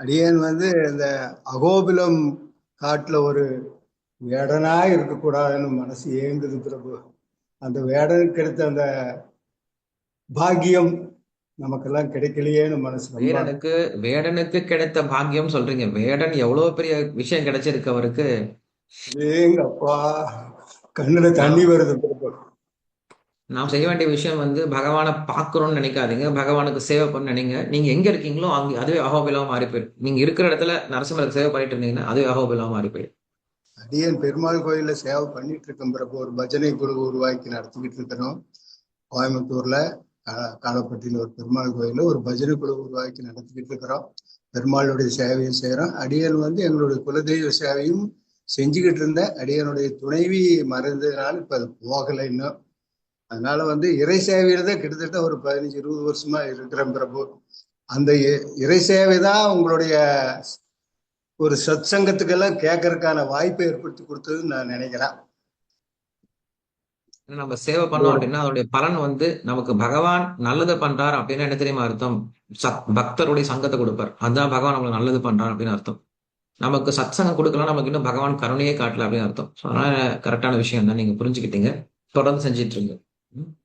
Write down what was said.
அடியேன் வந்து இந்த அகோபிலம் காட்டுல ஒரு வேடனா இருக்கக்கூடாதுன்னு மனசு ஏங்குது பிரபு. அந்த வேடனுக்கு கிடைத்த அந்த பாக்கியம் நமக்கெல்லாம் கிடைக்கலையேன்னு மனசு வேடனுக்கு வேடனுக்கு கிடைத்த பாக்கியம் சொல்றீங்க. வேடன் எவ்வளவு பெரிய விஷயம் கிடைச்சிருக்கு அவருக்கு? ஏங்கப்பா கண்ணுல தண்ணி வருது பிரபு. நாம் செய்ய வேண்டிய விஷயம் வந்து பகவானை பார்க்குறோன்னு நினைக்காதீங்க. பகவானுக்கு சேவை பண்ண நினைங்க. நீங்கள் எங்கே இருக்கீங்களோ அங்கே அதுவே அகோபிலமா மாறி போயிடும் நீங்கள் இருக்கிற இடத்துல நரசிம்மருக்கு சேவை பண்ணிட்டு இருந்தீங்கன்னா அதுவே அகோபிலமா மாறி போயிடும் அடியன் பெருமாள் கோயில்ல சேவை பண்ணிட்டு இருக்கேன் பிறப்பு ஒரு பஜனை குழு உருவாக்கி நடத்திக்கிட்டு இருக்கிறோம். கோயம்புத்தூர்ல காலப்பட்டியில் ஒரு பெருமாள் கோயில ஒரு பஜனை குழு உருவாக்கி நடத்திக்கிட்டு இருக்கிறோம். பெருமாளுடைய சேவையும் செய்கிறோம் அடியன் வந்து எங்களுடைய குலதெய்வ சேவையும் செஞ்சுக்கிட்டு இருந்த அடியனுடைய துணைவி மறந்ததுனால இப்போ அது போகலை இன்னும். அதனால வந்து இறை சேவையில தான் கிட்டத்தட்ட ஒரு பதினஞ்சு இருபது வருஷமா இருக்கிறேன் பிரபு. அந்த இ- இறை சேவை தான் உங்களுடைய ஒரு சத் சங்கத்துக்கெல்லாம் கேட்கறதுக்கான வாய்ப்பை ஏற்படுத்தி கொடுத்ததுன்னு நான் நினைக்கிறேன். நம்ம சேவை பண்ணோம் அப்படின்னா அதோடைய பலன் வந்து நமக்கு பகவான் நல்லது பண்றார் அப்படின்னு என்ன தெரியுமா அர்த்தம்? சத் பக்தருடைய சங்கத்தை கொடுப்பார். அதுதான் பகவான் நம்மளுக்கு நல்லது பண்றார் அப்படின்னு அர்த்தம். நமக்கு சத் சங்கம் கொடுக்கலாம் நமக்கு இன்னும் பகவான் கருணையே காட்டல அப்படின்னு அர்த்தம். அதனால கரெக்டான விஷயம் தான் நீங்க புரிஞ்சுக்கிட்டீங்க. தொடர்ந்து செஞ்சிட்டு இருங்க. Hmm?